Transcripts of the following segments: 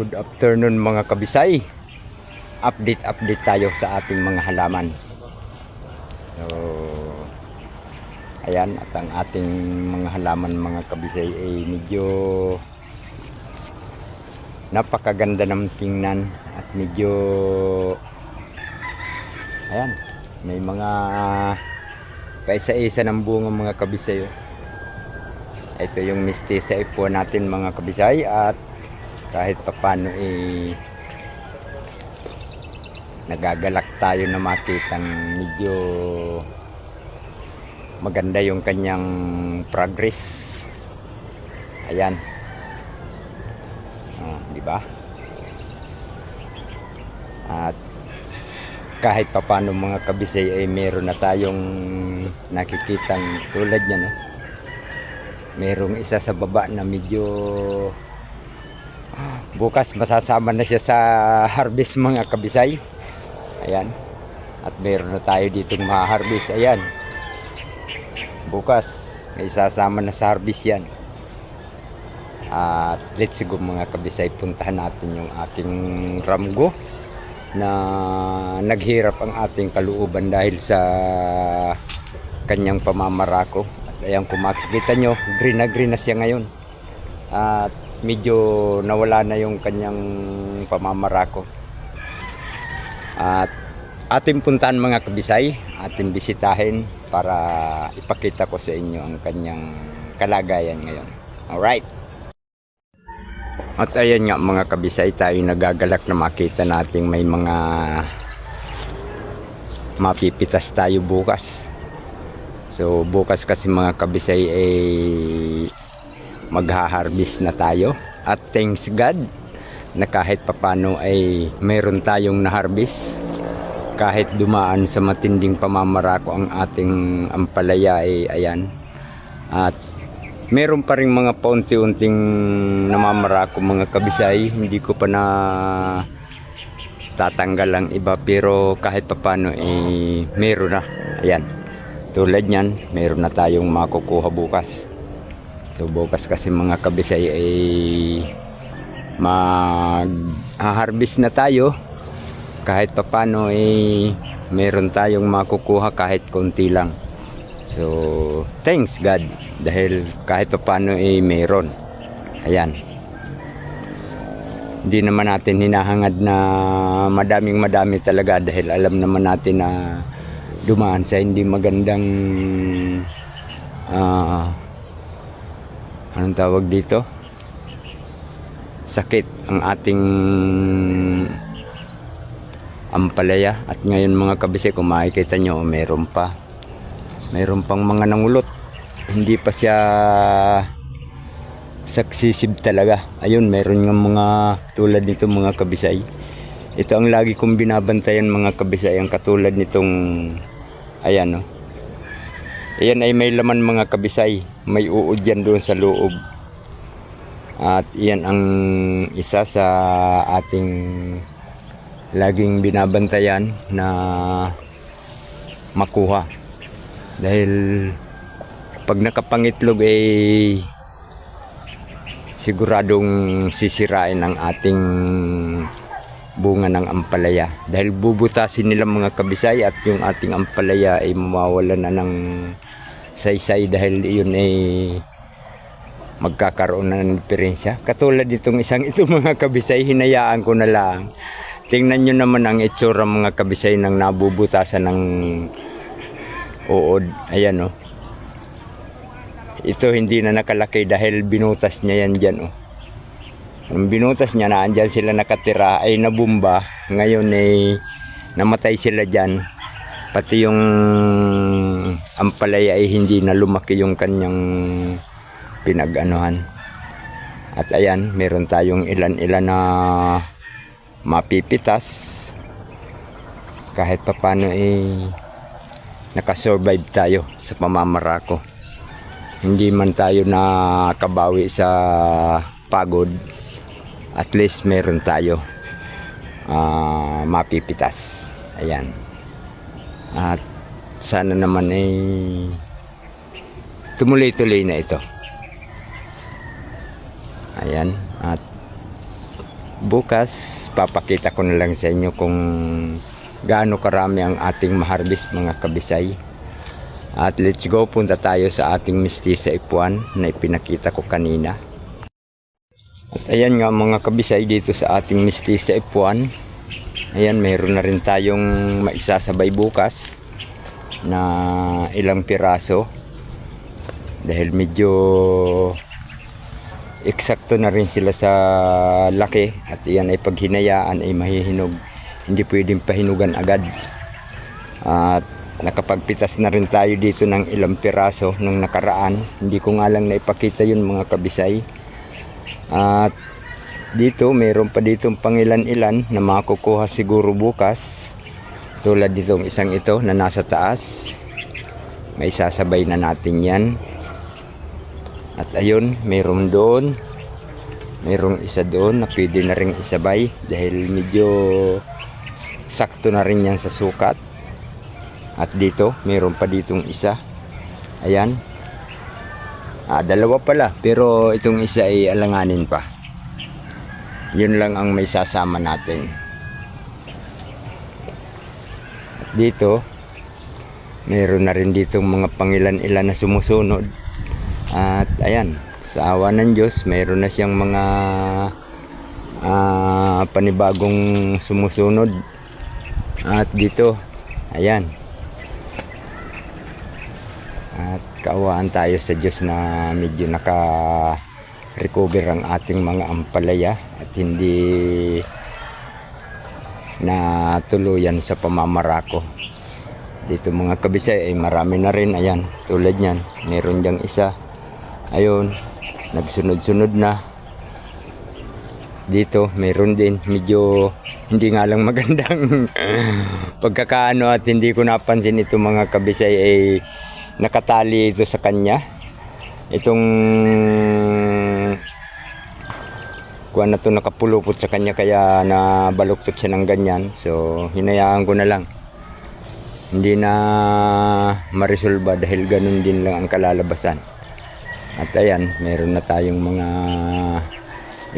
Good afternoon mga kabisay. Update update tayo sa ating mga halaman. So, ayan at ang ating mga halaman mga kabisay ay medyo napakaganda ng tingnan at medyo ayan may mga kaisa-isa ng bunga mga kabisay ito yung mistisa po natin mga kabisay at kahit papano eh nagagalak tayo na makitang medyo maganda yung kanyang progress. Ayan. Ah, di ba? At kahit papano mga kabisay ay meron na tayong nakikitang tulad niya no merong isa sa baba na medyo bukas masasama na siya sa harvest mga kabisay. Ayan. At meron na tayo ditong ma-harvest ayan. Bukas may sasama na sa harvest yan. At let's go mga kabisay. Puntahan natin yung ating ramgo na naghirap ang ating kalooban dahil sa kanyang pamamarako. At ayan kung nyo green na green na siya ngayon. At medyo nawala na yung kanyang pamamarako. At ating puntahan mga kabisay ating bisitahin para ipakita ko sa inyo ang kanyang kalagayan ngayon. Alright. At ayan nga mga kabisay tayo nagagalak na makita nating may mga mapipitas tayo bukas. So bukas kasi mga kabisay ay magha-harvest na tayo. At thanks God na kahit papano ay meron tayong na-harvest. Kahit dumaan sa matinding pamamarako ang ating ampalaya ay ayan. At meron pa rin mga paunti-unting namamarako mga kabisay. Hindi ko pa na tatanggal ang iba pero kahit papano eh meron na. Ayan. Tulad niyan meron na tayong makukuha bukas So bukas kasi mga kabisay ay mag-harvest na tayo. Kahit papano ay meron tayong makukuha kahit konti lang. So thanks God dahil kahit papano ay meron. Ayan. Hindi naman natin hinahangad na madaming madami talaga dahil alam naman natin na dumaan sa hindi magandang ah anong tawag dito? Sakit ang ating ampalaya. At ngayon mga kabise kung makikita nyo meron pa. Meron pang mga nangulot. Hindi pa siya successive talaga. Ayun meron nga mga tulad nito mga kabisay. Ito ang lagi kong binabantayan mga kabisay ang katulad nitong ayan no Ayan ay may laman mga kabisay. May uod yan doon sa loob. At iyan ang isa sa ating laging binabantayan na makuha. Dahil pag nakapangitlog ay siguradong sisirain ang ating bunga ng ampalaya dahil bubutasin nila mga kabisay at yung ating ampalaya ay mawawala na ng saysay dahil iyon ay magkakaroon ng diferensya. Katulad itong isang ito mga kabisay, hinayaan ko na lang. Tingnan nyo naman ang itsura mga kabisay ng nabubutasan ng uod. Ayan o. Oh. Ito hindi na nakalaki dahil binutas niya yan dyan o. Oh. Nung binutas niya na andyan sila nakatira ay nabumba. Ngayon ay namatay sila dyan pati yung ampalaya ay hindi na lumaki yung kanyang pinag-anuhan. At ayan, meron tayong ilan-ilan na mapipitas. Kahit papano eh nakasurvive tayo sa pamamarako. Hindi man tayo nakabawi sa pagod. At least meron tayo uh, mapipitas. Ayan. At sana naman ay tumuloy-tuloy na ito. Ayan. At bukas papakita ko na lang sa inyo kung gaano karami ang ating maharbis mga kabisay. At let's go, punta tayo sa ating mistisa ipuan na ipinakita ko kanina. At ayan nga mga kabisay dito sa ating mistisa ipuan. Ayan, mayroon na rin tayong maisasabay bukas na ilang piraso. Dahil medyo eksakto na rin sila sa laki at iyan ay paghinayaan ay mahihinog. Hindi pwedeng pahinugan agad. At nakapagpitas na rin tayo dito ng ilang piraso nung nakaraan. Hindi ko nga lang naipakita yun mga kabisay. At dito, mayroon pa ditong pangilan-ilan na makukuha siguro bukas. Tulad ditong isang ito na nasa taas. May sasabay na natin yan. At ayun, mayroon doon. Mayroong isa doon na pwede na rin isabay dahil medyo sakto na rin yan sa sukat. At dito, mayroon pa ditong isa. Ayan. Ah, dalawa pala, pero itong isa ay alanganin pa. Yun lang ang may sasama natin. At dito, mayroon na rin ditong mga pangilan-ilan na sumusunod. At ayan, sa awa ng Diyos, mayroon na siyang mga ah, panibagong sumusunod. At dito, ayan. At kaawaan tayo sa Diyos na medyo naka recover ang ating mga ampalaya at hindi na tuluyan sa pamamarako. Dito mga kabisay ay marami na rin. Ayan, tulad niyan. Meron diyang isa. Ayun, nagsunod-sunod na. Dito, meron din. Medyo hindi nga lang magandang pagkakaano at hindi ko napansin ito mga kabisay ay nakatali ito sa kanya. Itong kuha na to nakapulupot sa kanya kaya nabaluktot siya ng ganyan. So, hinayaan ko na lang. Hindi na maresolba dahil ganun din lang ang kalalabasan. At ayan, meron na tayong mga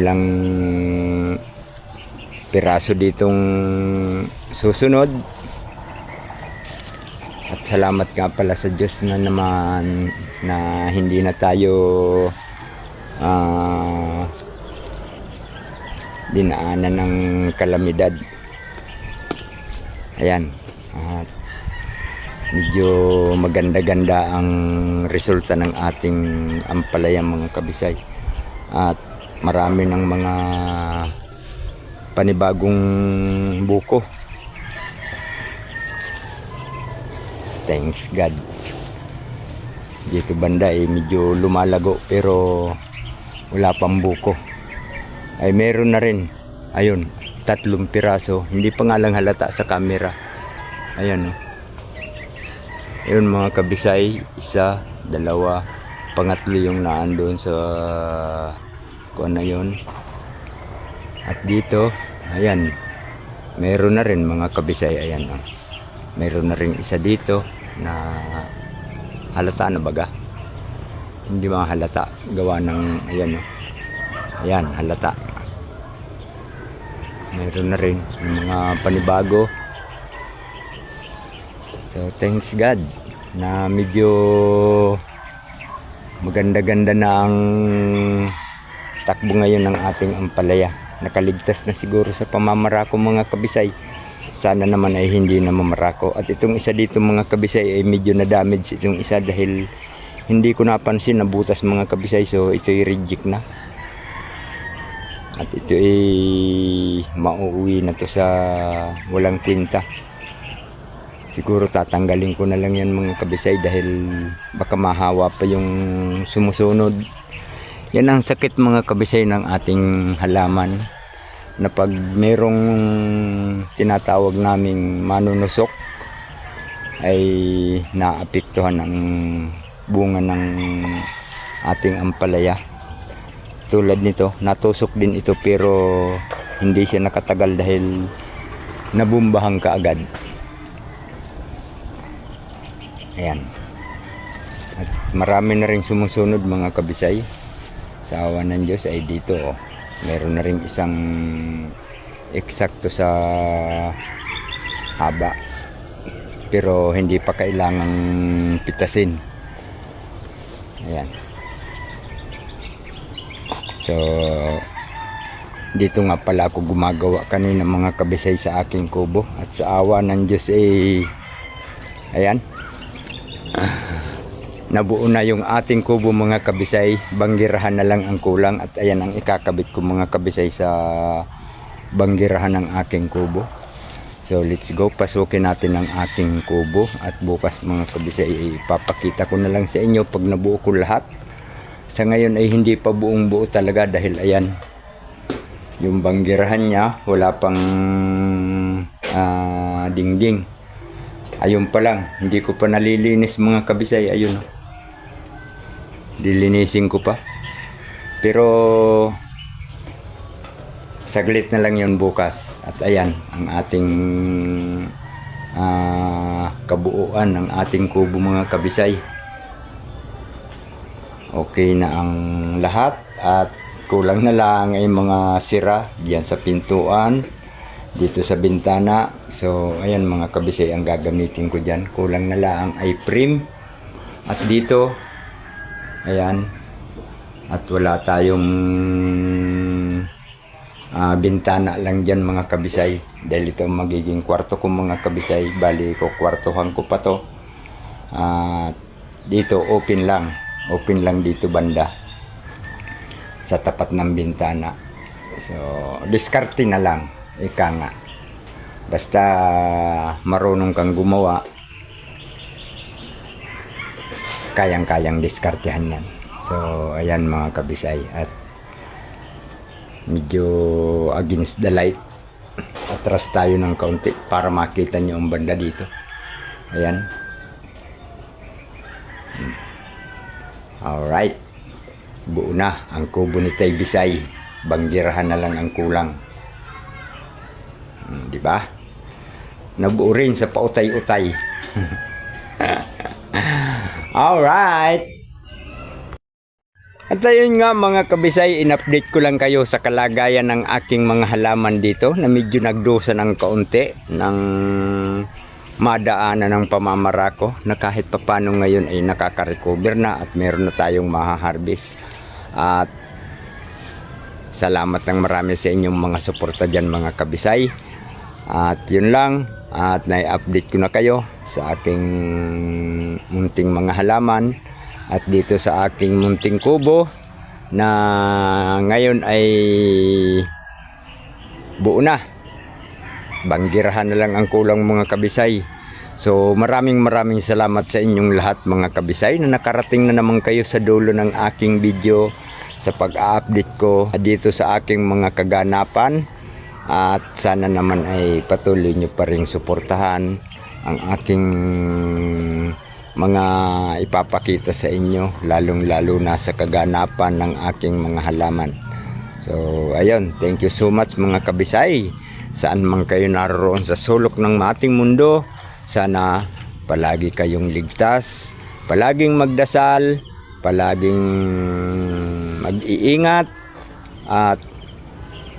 ilang piraso ditong susunod. At salamat nga pala sa Diyos na naman na hindi na tayo ah dinaanan ng kalamidad. Ayan. At medyo maganda-ganda ang resulta ng ating ampalaya mga kabisay. At marami ng mga panibagong buko. Thanks God. Dito banda eh medyo lumalago pero wala pang buko. Ay meron na rin. Ayun, tatlong piraso. Hindi pa nga lang halata sa camera. Ayan oh. Ayun mga kabisay, isa, dalawa, pangatlo yung naandun sa kuan na yun. At dito, ayan, meron na rin mga kabisay, ayan oh. Meron na rin isa dito na halata na baga. Hindi mga halata, gawa ng, ayan oh. Ayan, halata. Meron na rin mga panibago. So, thanks God na medyo maganda-ganda na ang takbo ngayon ng ating ampalaya. Nakaligtas na siguro sa pamamarako mga kabisay. Sana naman ay hindi na mamarako. At itong isa dito mga kabisay ay medyo na-damage itong isa dahil hindi ko napansin na butas mga kabisay. So ito'y reject na. At ito ay mauuwi na to sa walang kwinta. Siguro tatanggalin ko na lang yan mga kabisay dahil baka mahawa pa yung sumusunod. Yan ang sakit mga kabisay ng ating halaman na pag merong tinatawag naming manunusok ay naapektuhan ang bunga ng ating ampalaya. Tulad nito, natusok din ito pero hindi siya nakatagal dahil nabumbahan ka agad. Ayan. At marami na rin sumusunod mga kabisay. Sa awa ng Diyos ay dito oh. Meron na rin isang eksakto sa haba. Pero hindi pa kailangang pitasin. Ayan. So, dito nga pala ako gumagawa kanina mga kabisay sa aking kubo. At sa awa ng Diyos eh, ayan, nabuo na yung ating kubo mga kabisay. Banggirahan na lang ang kulang at ayan ang ikakabit ko mga kabisay sa banggirahan ng aking kubo. So let's go. Pasukin natin ang aking kubo at bukas mga kabisay ipapakita ko na lang sa inyo pag nabuo ko lahat sa ngayon ay hindi pa buong buo talaga dahil ayan yung banggirahan niya wala pang ah, dingding. Ayun pa lang hindi ko pa nalilinis mga kabisay ayun. Dilinisin ko pa. Pero saglit na lang yun bukas. At ayan ang ating ah, kabuuan ng ating kubo mga kabisay okay na ang lahat at kulang na lang ay mga sira diyan sa pintuan dito sa bintana. So ayan mga kabisay ang gagamitin ko dyan. Kulang na lang ay frame at dito ayan at wala tayong ah, bintana lang dyan mga kabisay. Dahil ito magiging kwarto ko mga kabisay. Bali ko kwartohan ko pa to. At dito open lang open lang dito banda. Sa tapat ng bintana. So diskarte na lang. Ika nga. Basta marunong kang gumawa kayang-kayang diskartehan yan. So ayan mga kabisay. At medyo against the light. Atras tayo ng kaunti para makita nyo ang banda dito. Ayan alright buo na ang kubo ni Tay Bisay. Banggirahan na lang ang kulang. Hmm, di ba? Nabuo rin sa pautay-utay. Alright at ayun nga mga kabisay, in-update ko lang kayo sa kalagayan ng aking mga halaman dito na medyo nagdusa ng kaunti ng madaanan ng pamamarako na kahit papano ngayon ay nakaka-recover na at meron na tayong maha-harvest. At salamat ng marami sa inyong mga suporta dyan mga kabisay. At yun lang, at na-update ko na kayo sa aking munting mga halaman at dito sa aking munting kubo na ngayon ay buo na. Banggirahan na lang ang kulang mga kabisay. So maraming maraming salamat sa inyong lahat mga kabisay na nakarating na naman kayo sa dulo ng aking video sa pag-update ko dito sa aking mga kaganapan. At sana naman ay patuloy nyo pa rin suportahan ang aking mga ipapakita sa inyo lalong lalo na sa kaganapan ng aking mga halaman. So ayun thank you so much mga kabisay saan man kayo naroon sa sulok ng ating mundo sana palagi kayong ligtas palaging magdasal palaging mag-iingat at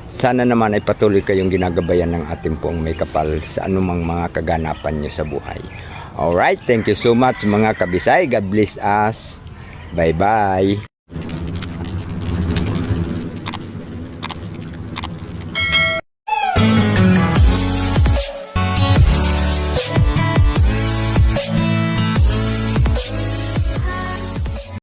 sana naman ay patuloy kayong ginagabayan ng ating pong may kapal sa anumang mga kaganapan nyo sa buhay. Alright, thank you so much mga kabisay. God bless us. Bye-bye.